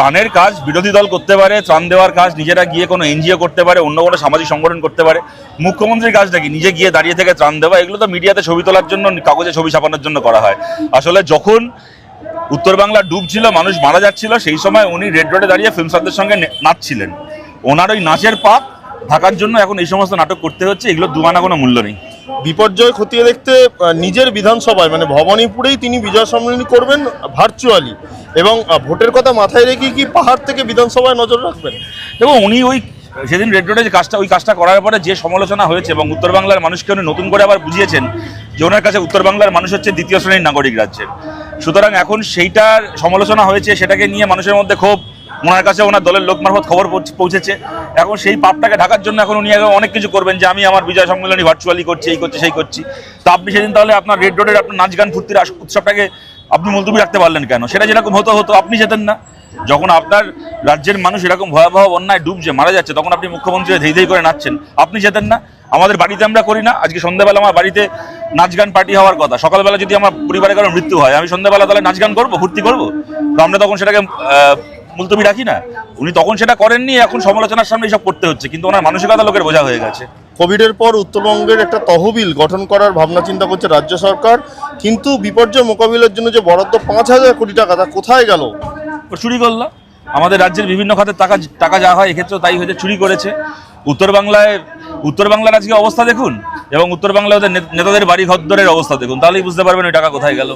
ত্রাণের কাজ, বিরোধী দল করতে পারে, ত্রাণ দেওয়ার কাজ, নিজেরা গিয়ে কোনো এনজিও করতে পারে, অন্য কোনো সামাজিক সংগঠন করতে পারে। মুখ্যমন্ত্রীর কাজটা কি? নিজে গিয়ে দাঁড়িয়ে থেকে ত্রাণ দেওয়া, এগুলো তো মিডিয়াতে ছবি তোলার জন্য, কাগজে ছবি ছাপানোর জন্য করা হয়। আসলে যখন উত্তর বাংলা ডুবছিল মানুষ মারা যাচ্ছিল, সেই সময় উনি রেড রোডে দাঁড়িয়ে ফিল্ম স্টারদের সঙ্গে নাচছিলেন। ওনার ওই নাচের পাপ ঢাকার জন্য এখন এই সমস্ত নাটক করতে হচ্ছে, এগুলো দুমানা কোনো মূল্য নেই। বিপর্যয় খতিয়ে দেখতে নিজের বিধানসভায় মানে ভবানীপুরেই তিনি বিজয় সম্মেলনী করবেন ভার্চুয়ালি এবং ভোটের কথা মাথায় রেখে কি পাহাড় থেকে বিধানসভায় নজর রাখবেন? এবং উনি ওই, সেদিন রেড রোডে যে কাজটা, ওই কাজটা করার পরে যে সমালোচনা হয়েছে এবং উত্তর বাংলার মানুষকে উনি নতুন করে আবার বুঝিয়েছেন যে ওনার কাছে উত্তর বাংলার মানুষ হচ্ছে দ্বিতীয় শ্রেণির নাগরিক রাজ্যের। সুতরাং এখন সেইটার সমালোচনা হয়েছে, সেটাকে নিয়ে মানুষের মধ্যে ক্ষোভ ওনার কাছে ওনার দলের লোক মারফত খবর পৌঁছ- পৌঁছেছে। এখন সেই পাপটাকে ঢাকার জন্য এখন উনি অনেক কিছু করবেন যে আমি আমার বিজয় সম্মেলনী ভার্চুয়ালি করছি, এই করছি, সেই করছি। তা আপনি সেদিন তাহলে আপনার রেড রোডের আপনার নাচ গান ফুর্তির উৎসবটাকে আপনি মুলতুবি রাখতে পারলেন কেন? সেটা যেরকম হতো হতো, আপনি যেতেন না। যখন আপনার রাজ্যের মানুষ এরকম ভয়াবহ বন্যায় ডুবছে, মারা যাচ্ছে, তখন আপনি মুখ্যমন্ত্রী ধেই ধেই করে নাচছেন। আপনি যেতেন না। আমাদের বাড়িতে আমরা করি না। আজকে সন্ধ্যাবেলা আমার বাড়িতে নাচ গান পার্টি হওয়ার কথা। সকালবেলা যদি আমার পরিবারের কারও মৃত্যু হয়, আমি সন্ধ্যাবেলা তাহলে নাচ গান করব, ফুর্তি করব? তো আমরা তখন সেটাকে মুলতবি রাখি না? উনি তখন সেটা করেননি এখন সমালোচনার সামনে এসব করতে হচ্ছে কিন্তু ওনার মানসিকতা লোকের বোঝা হয়ে গেছে। কোভিডের পর উত্তরবঙ্গের একটা তহবিল গঠন করার ভাবনা চিন্তা করছে রাজ্য সরকার কিন্তু বিপর্যয় মোকাবিলার জন্য যে বরাদ্দ পাঁচ হাজার কোটি টাকা তা কোথায় গেল? চুরি করল। আমাদের রাজ্যের বিভিন্ন খাতে টাকা টাকা যা হয় এক্ষেত্রেও তাই হয়েছে চুরি করেছে। উত্তর বাংলায় উত্তর বাংলার আজকে অবস্থা দেখুন এবং উত্তর বাংলায় ওদের নেতাদের বাড়ি ঘদ্দরের অবস্থা দেখুন তাহলেই বুঝতে পারবেন ওই টাকা কোথায় গেল।